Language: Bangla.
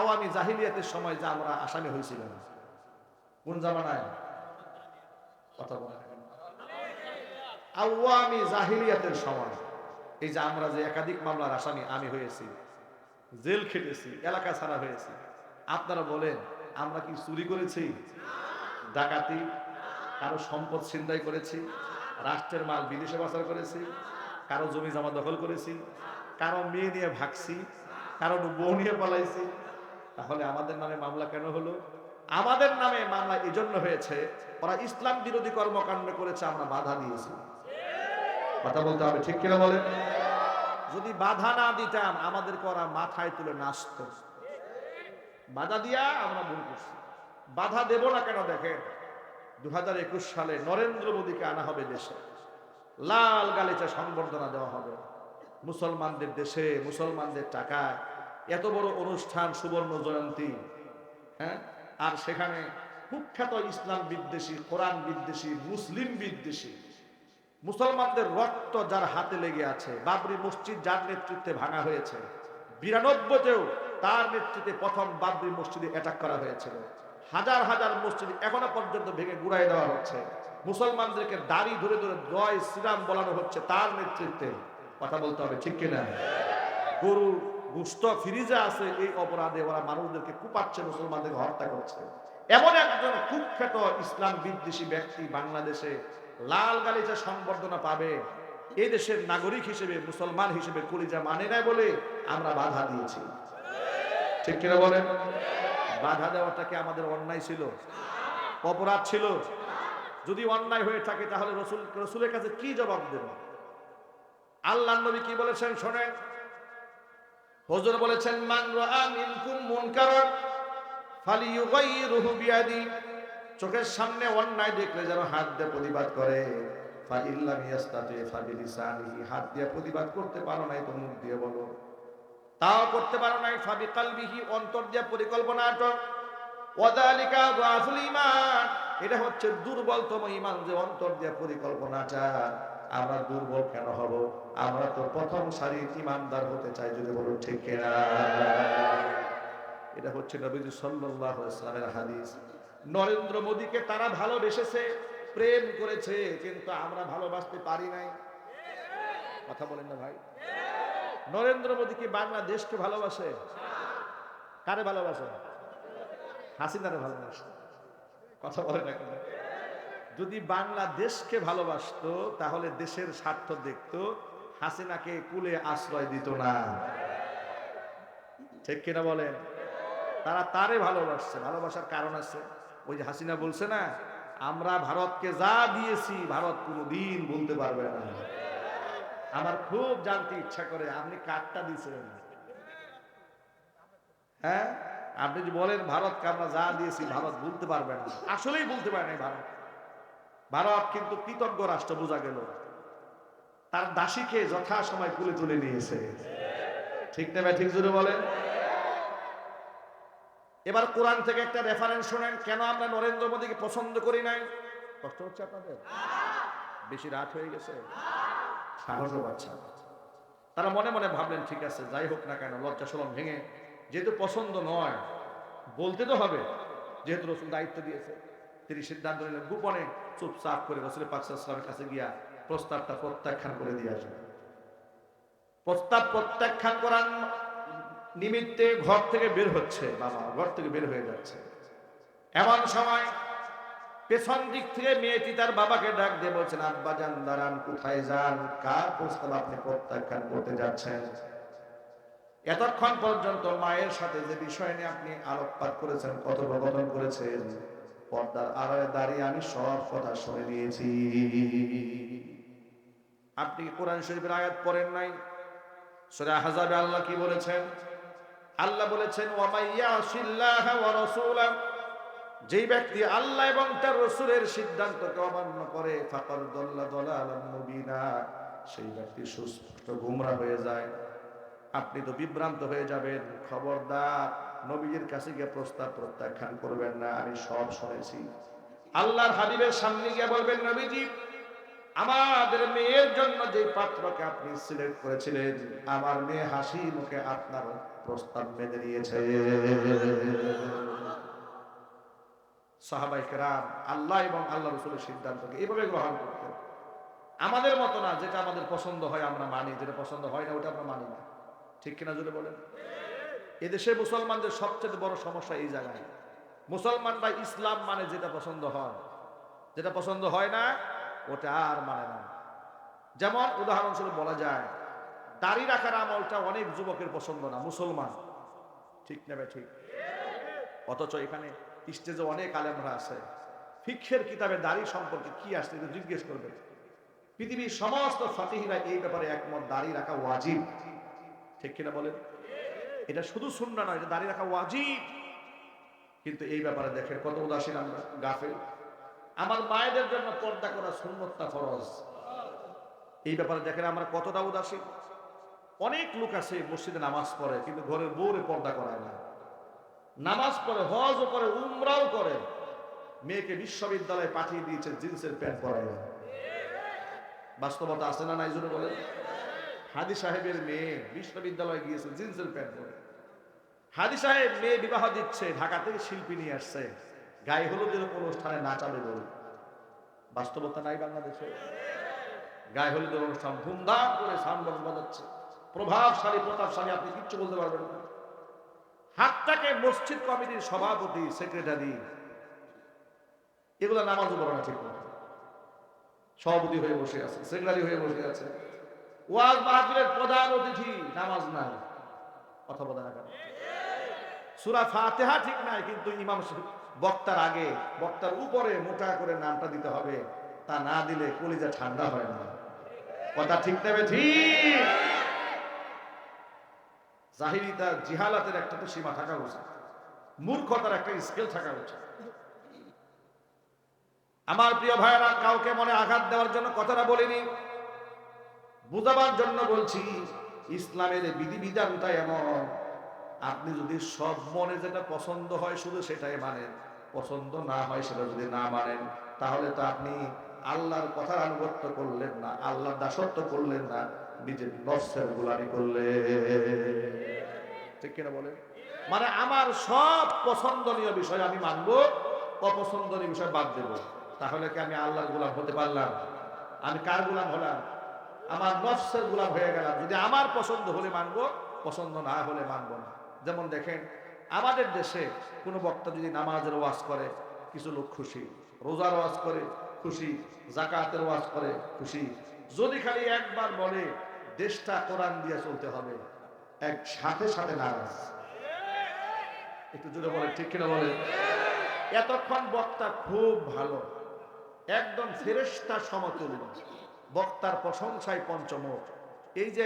আওয়ামী জাহিলিয়াতের সময় যা আমরা আসামি হয়েছিলাম। কোন জামানায়? কথা বলা আওয়ামী জাহিলিয়াতের সময়। এই যে আমরা যে একাধিক মামলার আসামি, আমি হয়েছি, জেল খেটেছি, এলাকা ছাড়া হয়েছি, আপনারা বলেন, আমরা কি চুরি করেছি? ডাকাতি? কারও সম্পদ ছিনতাই করেছি? রাষ্ট্রের মাল বিদেশে পাচার করেছি? কারও জমি জমা দখল করেছি? কারও মেয়ে নিয়ে ভাগছি? কারও বউ নিয়ে পালাইছি? তাহলে আমাদের নামে মামলা কেন হলো? আমাদের নামে মামলা এই জন্য হয়েছে, ওরা ইসলাম বিরোধী কর্মকাণ্ড করেছে, আমরা বাধা দিয়েছি। কথা বলতে হবে, ঠিক কিনা বলেন? যদি বাধা না দিতাম, আমাদেরকে ওরা মাথায় তুলে নাচত। বাধা দিয়া আমরা ভুল করছি। বাধা দেব না কেন দেখেন? দু হাজার একুশ সালে নরেন্দ্র মোদীকে আনা হবে দেশে। লাল গালিচা সংবর্ধনা দেওয়া হবে। মুসলমানদের দেশে, মুসলমানদের টাকায় এত বড় অনুষ্ঠান সুবর্ণ জয়ন্তী হ্যাঁ? আর সেখানে কুখ্যাত ইসলাম বিদ্বেষী, কোরআন বিদ্বেষী, মুসলিম বিদ্বেষী, মুসলমানদের রক্ত যার হাতে লেগে আছে, বাবরি মসজিদ যার নেতৃত্বে ভাঙা হয়েছে, বিরানব্বইতেও তার নেতৃত্বে প্রথম বাবরি মসজিদে অ্যাটাক করা হয়েছিল। হাজার হাজার মসজিদ এখনও পর্যন্ত ভেঙে গুড়াই দেওয়া হচ্ছে। মুসলমানদেরকে দাড়ি ধরে ধরে জয় শ্রীরাম বলানো হচ্ছে তার নেতৃত্বে। কথা বলতে হবে, ঠিক কিনা? গরু গুস্ত ফিরিজে আছে, এই অপরাধে ওরা মানুষদেরকে কুপাচ্ছে মুসলমানদেরকে হত্যা করছে। এমন একজন কুখ্যাত ইসলাম বিদ্বেষী ব্যক্তি বাংলাদেশে লাল গালিচা সংবর্ধনা পাবে এই দেশের নাগরিক হিসেবে, মুসলমান হিসেবে কলিজা মানে নাই বলে আমরা বাধা দিয়েছি। ঠিক কিনা বলেন? বাধা দেওয়াটা কি আমাদের অন্যায় ছিল, অপরাধ ছিল। যদি অন্যায় হয়ে থাকে, তাহলে রসুল, রসুলের কাছে কি জবাব দেব? আল্লাহ নবী কি বলেছেন, শোনেন। হজর বলেছেন, মান রাআ মিনকুম মুনকারান ফালিয়ুগাইরুহু চোখের সামনে অন্যায় দেখলে যেন হাত দিয়ে প্রতিবাদ করে। ফাইল্লাম ইয়াস্তাতি হাত দিয়ে প্রতিবাদ করতে পারো নাই তো মুখ দিয়ে বলো। তাও করতে পারো নাই ফাবি কালবিহি অন্তর দিয়ে পরিকল্পনা আটক। ওয়াদালিকা দাফুল ঈমান। এটা হচ্ছে দুর্বলতম ঈমান যে অন্তর দিয়ে পরিকল্পনাটা আমরা দুর্বল কেন হব? আমরা তো প্রথম সারির ইমানদার হতে চাই, যদি বলুন ঠিক কিনা? এটা হচ্ছে নবীজি সাল্লাল্লাহু ওয়াসাল্লামের হাদিস। নরেন্দ্র মোদীকে তারা ভালোবেসেছে, প্রেম করেছে, কিন্তু আমরা ভালোবাসতে পারি নাই। কথা বলেন না ভাই। নরেন্দ্র মোদী কি বাংলাদেশকে ভালোবাসে? কারে ভালোবাসে? হাসিনারে ভালোবাসে। কথা বলে না যদি বাংলাদেশকে ভালোবাসতো, তাহলে দেশের স্বার্থ দেখতো, হাসিনাকে কুলে আশ্রয় দিত না। ঠিক কিনা বলেন? তারা তারে ভালোবাসছে, ভালোবাসার কারণ আছে। ওই যে হাসিনা বলছে না, আমরা ভারতকে যা দিয়েছি, ভারত কোনোদিন বলতে পারবে না। আমার খুব জানতে ইচ্ছা করে, আপনি কাঠটা দিয়েছেন হ্যাঁ? আপনি যে বলেন, ভারতকে আমরা যা দিয়েছি, ভারত বলতে পারবে না। আসলেই বলতে পারে না ভারত। ভারত কিন্তু কৃতজ্ঞ রাষ্ট্র, বোঝা গেল। তার দাসীকে যথাসময় কুলে তুলে নিয়েছে। ঠিক না ঠিক জোরে বলেন? এবার কোরআন থেকে একটা রেফারেন্স শোনেন, কেন আমরা নরেন্দ্র মোদীকে পছন্দ করি নাই? কষ্ট হচ্ছে আপনাদের? বেশি রাত হয়ে গেছে। তারা মনে মনে ভাবলেন, ঠিক আছে, যাই হোক না কেন, লজ্জা সলম ভেঙে, যেহেতু পছন্দ নয়, বলতে তো হবে, যেহেতু রসুল দায়িত্ব দিয়েছে। তিনি সিদ্ধান্ত নিলেন, গোপনে চুপচাপ করে রসুলের পাকসামের কাছে গিয়া প্রস্তাবটা প্রত্যাখ্যান করে দিয়ে আসবে প্রস্তাব প্রত্যাখ্যান করার নিমিত্তে ঘর থেকে বের হচ্ছে বাবা, ঘর থেকে বের হয়ে যাচ্ছে। এমন সময় পেছন দিক থেকে মেয়েটি তার বাবাকে ডাক দিয়ে বলছেন, আব্বা যান, দাঁড়ান, কোথায় যান? কার প্রস্তাব আপনি প্রত্যাখ্যান করতে যাচ্ছেন? এতক্ষণ পর্যন্ত মায়ের সাথে যে বিষয় নিয়ে আপনি আলোকপাত করেছেন, কথোপকথন করেছেন পর্দার আড়ালে দাঁড়িয়ে আমি সব কথা শুনে নিয়েছি। আপনি কি কোরআন শরীফের আয়াত পড়েন নাই? সূরা হাজাবে আল্লাহ কি বলেছেন? আল্লাহ বলেছেন যেই ব্যক্তি আল্লাহ এবং তার রসুলের সিদ্ধান্তকে অমান্য করে ফাকার দল্লা দলালাম মুবিনা, সেই ব্যক্তি সুস্পষ্ট গুমরা হয়ে যায়। আপনি তো বিভ্রান্ত হয়ে যাবেন। খবরদার নবীজির কাছে গিয়ে প্রস্তাব প্রত্যাখ্যান করবেন না, আমি সব শুনেছি। আল্লাহর হাবিবের সামনে গিয়ে বলবেন, নবীজি, আমাদের মেয়ের জন্য যে পাত্রকে আপনি সিলেক্ট করেছিলেন, আমার মেয়ে হাসি মুখে আপনার প্রস্তাব মেনে নিয়েছে সাহাবাই কেরাম আল্লাহ এবং আল্লাহ রসুলের সিদ্ধান্তকে এভাবে গ্রহণ করতেন। আমাদের মতো না, যেটা আমাদের পছন্দ হয় আমরা মানি, যেটা পছন্দ হয় না, ওটা আমরা মানি না। ঠিক কিনা যদি বলেন? এদেশে মুসলমানদের সবচেয়ে বড় সমস্যা এই জায়গায়। মুসলমানরা ইসলাম মানে যেটা পছন্দ হয়। যেটা পছন্দ হয় না, ওটা আর মানে না। যেমন উদাহরণস্বরূপ বলা যায়, দাড়ি রাখার আমলটা অনেক যুবকের পছন্দ না, মুসলমান। ঠিক নেবে ঠিক? অথচ এখানে স্টেজে অনেক আলেমরা আছে। ফিক্ষের কিতাবে দাড়ি সম্পর্কে কি আসছে জিজ্ঞেস করবে পৃথিবীর সমস্ত ফাতিহিরা এই ব্যাপারে একমত, দাড়ি রাখা ওয়াজিব। ঠিক কিনা বলেন? এটা শুধু শুননা নয়, এটা দাঁড়িয়ে রাখা ওয়াজিব। কিন্তু এই ব্যাপারে দেখেন কত উদাসীন আমরা, গাফেল। আমার মায়েদের জন্য পর্দা করা সুন্নতটা ফরজ। এই ব্যাপারে দেখেন আমরা কতটা উদাসীন। অনেক লোক আছে, মসজিদে নামাজ পড়ে, কিন্তু ঘরের বউরে পর্দা করায় না। নামাজ পড়ে, হজও করে, উমরাও করে। মেয়েকে বিশ্ববিদ্যালয়ে পাঠিয়ে দিয়েছে, জিন্সের প্যান্ট পরায় না। বাস্তবতা আছে না নাই জন্য বলেন? হাদি সাহেবের মেয়ে বিশ্ববিদ্যালয়ে গিয়েছে জিন্সের প্যান্ট পরে। হাদি সাহেব মেয়ে বিবাহ দিচ্ছে, ঢাকা থেকে শিল্পী নিয়ে আসছে। গায়ে হলুদের অনুষ্ঠানে নাচাবে বলে বাস্তবতা নাই বাংলাদেশে। গায়ে হলুদের অনুষ্ঠান ধুমধাম করে সাউন্ড বাজাচ্ছে। প্রভাবশালী, প্রতাপশালী, আপনি কিচ্ছু বলতে পারবেন না। হাতটাকে মসজিদ কমিটির সভাপতি, সেক্রেটারি, এগুলো নামাজও পড়ে না ঠিক মতো সভাপতি হয়ে বসে আছে, সেক্রেটারি হয়ে বসে আছে। ওয়াজ মাহফিলের প্রধান অতিথি, নামাজ নাই, কথা বলে সুরা ফাতেহা ঠিক নাই, কিন্তু ইমাম বক্তার আগে, বক্তার উপরে মোটা করে নামটা দিতে হবে, তা না দিলে কলিজা ঠান্ডা হয় না। কথা ঠিক নেবে ঠিক? জাহিরিতা জিহালাতের একটা তো সীমা থাকা উচিত। মূর্খতার একটা স্কেল থাকা উচিত। আমার প্রিয় ভাইয়েরা, কাউকে মনে আঘাত দেওয়ার জন্য কথাটা বলিনি। বুঝাবার জন্য বলছি, ইসলামের বিধিবিধানটা এমন, আপনি যদি সব মনে যেটা পছন্দ হয় শুধু সেটাই মানেন, পছন্দ না হয় সেটা যদি না মানেন, তাহলে তো আপনি আল্লাহর কথার আনুগত্য করলেন না, আল্লাহর দাসত্ব করলেন না, নিজের নফসের গোলামি করলেন। ঠিক কিনা বলেন? মানে আমার সব পছন্দনীয় বিষয় আমি মানব, অপছন্দনীয় বিষয় বাদ দেব। তাহলে কি আমি আল্লাহর গোলাম হতে পারলাম? আমি কার গোলাম হলাম? আমার নফসের গোলাম হয়ে গেলাম। যদি আমার পছন্দ হলে মানবো, পছন্দ না হলে মানবো না। যেমন দেখেন, আমাদের দেশে কোনো বক্তা যদি নামাজের ওয়াজ করে, কিছু লোক খুশি। রোজার ওয়াজ করে, খুশি। জাকাতের ওয়াজ করে, খুশি। যদি খালি একবার বলে, দেশটা কোরআন দিয়ে চলতে হবে, এক সাথে সাথে নারাজ। একটু জুড়ে বলে ঠিক কিনা বলে এতক্ষণ বক্তা খুব ভালো, একদম ফেরেস্তা সমতুল্য। বক্তার প্রশংসায় পঞ্চমুখ। এই যে